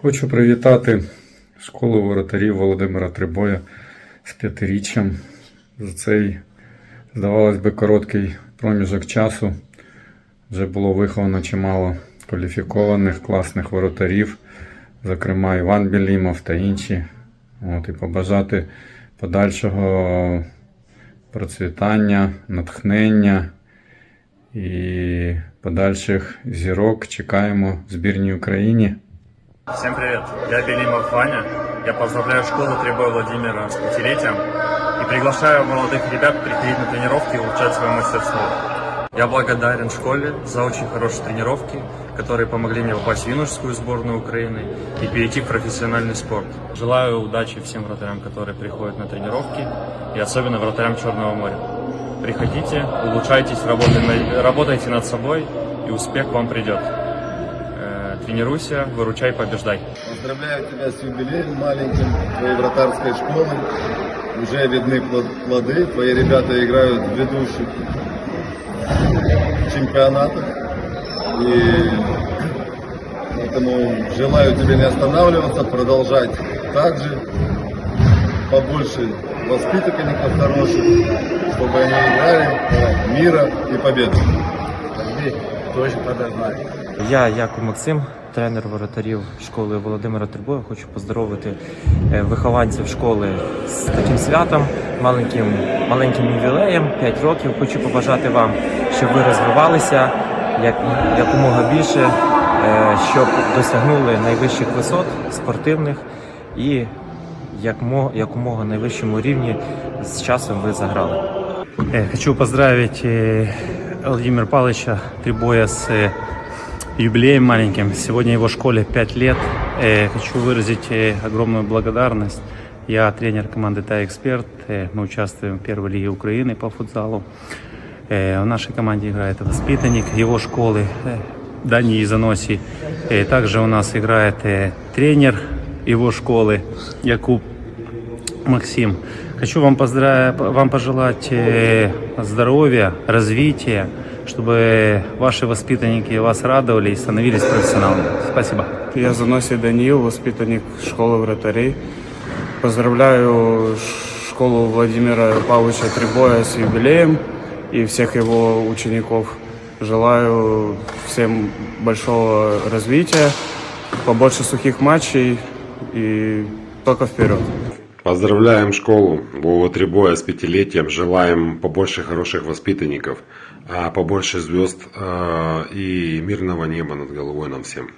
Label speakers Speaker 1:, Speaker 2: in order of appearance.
Speaker 1: Хочу привітати школу воротарів Володимира Трибоя з п'ятиріччям. За цей, здавалось би, короткий проміжок часу вже було виховано чимало кваліфікованих, класних воротарів, зокрема Іван Білімов та інші. От, і побажати подальшого процвітання, натхнення і подальших зірок чекаємо в збірній Україні.
Speaker 2: Всем привет, я Белимов Ваня. Я поздравляю школу Требой Владимира с пятилетием и приглашаю молодых ребят приходить на тренировки и улучшать свое мастерство. Я благодарен школе за очень хорошие тренировки, которые помогли мне попасть в юношескую сборную Украины и перейти в профессиональный спорт. Желаю удачи всем вратарям, которые приходят на тренировки, и особенно вратарям Черного моря. Приходите, улучшайтесь, работай- работайте над собой, и успех вам придет. Тренируйся, выручай, побеждай.
Speaker 3: Поздравляю тебя с юбилеем маленьким твоей вратарской школы. Уже видны плод- плоды. Твои ребята играют в ведущих чемпионатах. И поэтому желаю тебе не останавливаться, продолжать так же. Побольше воспитанников хороших, чтобы они играли мира и победы.
Speaker 4: Я, Яков Максим, тренер воротарів школи Володимира Трибоя. Хочу поздоровити е, вихованців школи з таким святом, маленьким, маленьким ювілеєм, 5 років. Хочу побажати вам, щоб ви розвивалися як, якомога більше, е, щоб досягнули найвищих висот спортивних і якомога найвищому рівні з часом ви заграли.
Speaker 5: Э, Хочу поздравить Владимира Павловича Трибоя с э, юбилеем маленьким. Сегодня его школе 5 лет. Э, Хочу выразить э, огромную благодарность. Я тренер команды «Тай Эксперт». Э, Мы участвуем в первой лиге Украины по футзалу. В нашей команде играет воспитанник его школы Дани Заноси. Также у нас играет тренер его школы Якуб Максим, хочу вам, поздравить, вам пожелать э, здоровья, развития, чтобы ваши воспитанники вас радовали и становились профессионалами. Спасибо.
Speaker 6: Я Заносий Даниил, воспитанник школы вратарей. Поздравляю школу Владимира Павловича Трибоя с юбилеем и всех его учеников. Желаю всем большого развития, побольше сухих матчей и только вперед.
Speaker 7: Поздравляем школу Вова Трибоя с пятилетием. Желаем побольше хороших воспитанников, а побольше звезд а, и мирного неба над головой нам всем.